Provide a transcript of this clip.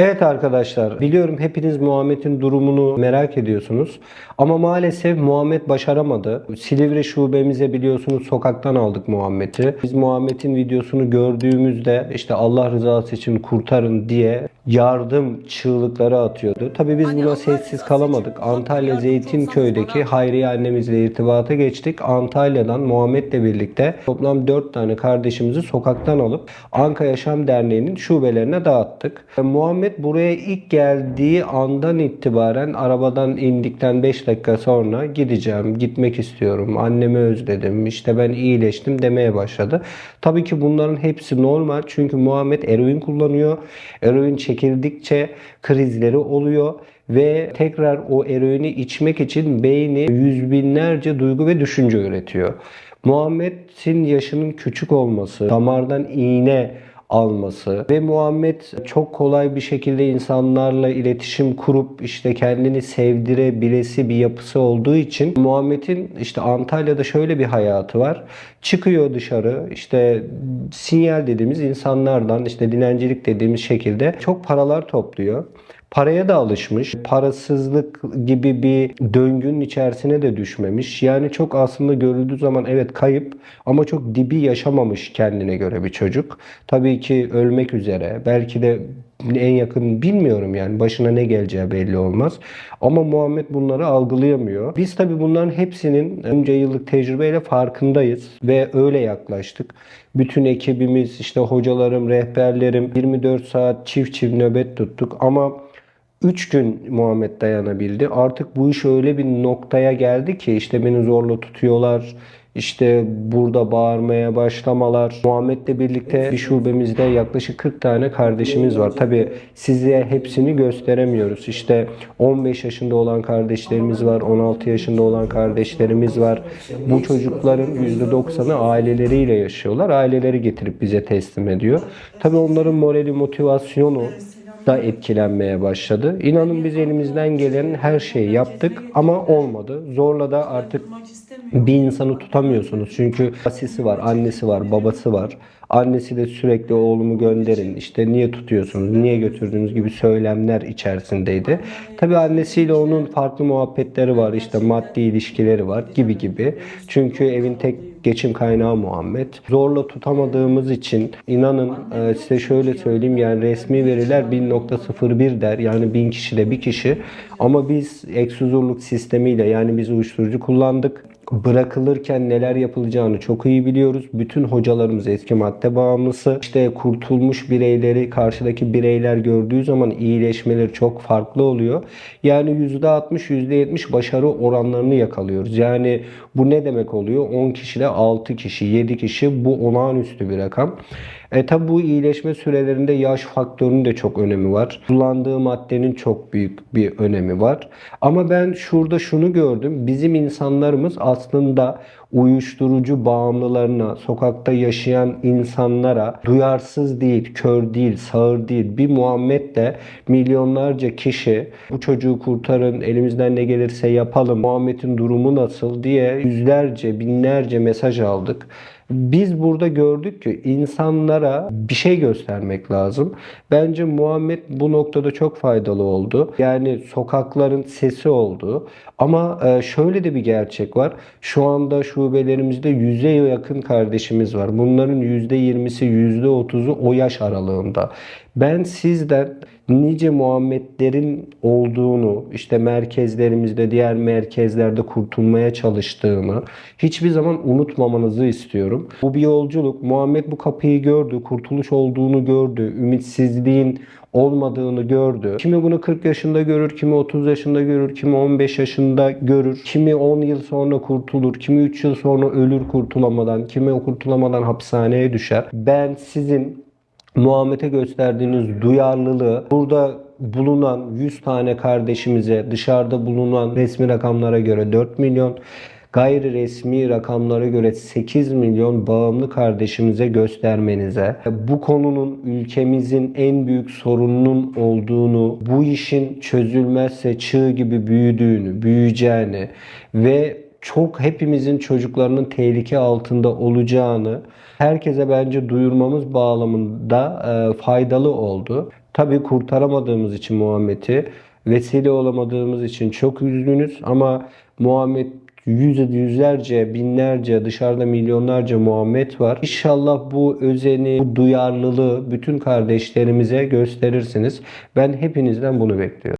Evet arkadaşlar biliyorum hepiniz Muhammed'in durumunu merak ediyorsunuz. Ama maalesef Muhammed başaramadı. Silivri şubemize biliyorsunuz sokaktan aldık Muhammed'i. Biz Muhammed'in videosunu gördüğümüzde işte Allah rızası için kurtarın diye yardım çığlıkları atıyordu. Tabii biz buna sessiz kalamadık. Antalya Zeytinköy'deki Hayriye annemizle irtibata geçtik. Antalya'dan Muhammed'le birlikte toplam 4 tane kardeşimizi sokaktan alıp Anka Yaşam Derneği'nin şubelerine dağıttık. Muhammed buraya ilk geldiği andan itibaren arabadan indikten 5 dakika sonra gideceğim, gitmek istiyorum, annemi özledim, işte ben iyileştim demeye başladı. Tabii ki bunların hepsi normal çünkü Muhammed eroin kullanıyor. Eroin çekildikçe krizleri oluyor ve tekrar o eroini içmek için beyni yüz binlerce duygu ve düşünce üretiyor. Muhammed'in yaşının küçük olması, damardan iğne alması ve Muhammed çok kolay bir şekilde insanlarla iletişim kurup işte kendini sevdirebilesi bir yapısı olduğu için Muhammed'in işte Antalya'da şöyle bir hayatı var. Çıkıyor dışarı işte sinyal dediğimiz insanlardan işte dilencilik dediğimiz şekilde çok paralar topluyor. Paraya da alışmış. Parasızlık gibi bir döngünün içerisine de düşmemiş. Yani çok aslında görüldüğü zaman evet kayıp ama çok dibi yaşamamış kendine göre bir çocuk. Tabii ki ölmek üzere. Belki de en yakın bilmiyorum yani başına ne geleceği belli olmaz. Ama Muhammed bunları algılayamıyor. Biz tabii bunların hepsinin önce yıllık tecrübeyle farkındayız ve öyle yaklaştık. Bütün ekibimiz işte hocalarım, rehberlerim 24 saat çift çift nöbet tuttuk ama 3 gün Muhammed dayanabildi. Artık bu iş öyle bir noktaya geldi ki işte beni zorla tutuyorlar. İşte burada bağırmaya başlamalar. Muhammed'le birlikte bir şubemizde yaklaşık 40 tane kardeşimiz var. Tabi size hepsini gösteremiyoruz. İşte 15 yaşında olan kardeşlerimiz var, 16 yaşında olan kardeşlerimiz var. Bu çocukların %90'ı aileleriyle yaşıyorlar. Aileleri getirip bize teslim ediyor. Tabi onların morali, motivasyonu da etkilenmeye başladı. İnanın biz elimizden gelen her şeyi yaptık ama olmadı. Zorla da artık bir insanı tutamıyorsunuz. Çünkü asisi var, annesi var, babası var. Annesi de sürekli oğlumu gönderin. İşte niye tutuyorsunuz, niye götürdüğünüz gibi söylemler içerisindeydi. Tabii annesiyle onun farklı muhabbetleri var. İşte maddi ilişkileri var gibi gibi. Çünkü evin tek geçim kaynağı Muhammed. Zorla tutamadığımız için inanın e, size şöyle söyleyeyim yani resmi veriler 1.01 der. Yani 1000 kişide bir kişi. Ama biz eksuzurluk sistemiyle yani biz uyuşturucu kullandık bırakılırken neler yapılacağını çok iyi biliyoruz. Bütün hocalarımız eski madde bağımlısı. İşte kurtulmuş bireyleri karşıdaki bireyler gördüğü zaman iyileşmeleri çok farklı oluyor. Yani %60 %70 başarı oranlarını yakalıyoruz. Yani bu ne demek oluyor? 10 kişide 6 kişi, 7 kişi bu olağanüstü bir rakam. E tabi bu iyileşme sürelerinde yaş faktörünün de çok önemi var. Kullandığı maddenin çok büyük bir önemi var. Ama ben şurada şunu gördüm. Bizim insanlarımız aslında aslında uyuşturucu bağımlılarına, sokakta yaşayan insanlara duyarsız değil, kör değil, sağır değil. Bir Muhammed de milyonlarca kişi bu çocuğu kurtarın, elimizden ne gelirse yapalım, Muhammed'in durumu nasıl diye yüzlerce, binlerce mesaj aldık. Biz burada gördük ki insanlara bir şey göstermek lazım. Bence Muhammed bu noktada çok faydalı oldu. Yani sokakların sesi oldu. Ama e, şöyle de bir gerçek var. Şu anda şubelerimizde yüze yakın kardeşimiz var. Bunların %20'si %30'u o yaş aralığında. Ben sizden nice Muhammedlerin olduğunu, işte merkezlerimizde, diğer merkezlerde kurtulmaya çalıştığını hiçbir zaman unutmamanızı istiyorum. Bu bir yolculuk. Muhammed bu kapıyı gördü, kurtuluş olduğunu gördü, ümitsizliğin olmadığını gördü. Kimi bunu 40 yaşında görür, kimi 30 yaşında görür, kimi 15 yaşında görür, kimi 10 yıl sonra kurtulur, kimi 3 yıl sonra ölür kurtulamadan, kimi kurtulamadan hapishaneye düşer. Ben sizin Muhammed'e gösterdiğiniz duyarlılığı burada bulunan 100 tane kardeşimize dışarıda bulunan resmi rakamlara göre 4 milyon gayri resmi rakamlara göre 8 milyon bağımlı kardeşimize göstermenize, bu konunun ülkemizin en büyük sorununun olduğunu, bu işin çözülmezse çığ gibi büyüdüğünü, büyüyeceğini ve çok hepimizin çocuklarının tehlike altında olacağını herkese bence duyurmamız bağlamında e, faydalı oldu. Tabii kurtaramadığımız için Muhammed'i, vesile olamadığımız için çok üzgünüz ama Muhammed yüz, yüzlerce, binlerce, dışarıda milyonlarca Muhammed var. İnşallah bu özeni, bu duyarlılığı bütün kardeşlerimize gösterirsiniz. Ben hepinizden bunu bekliyorum.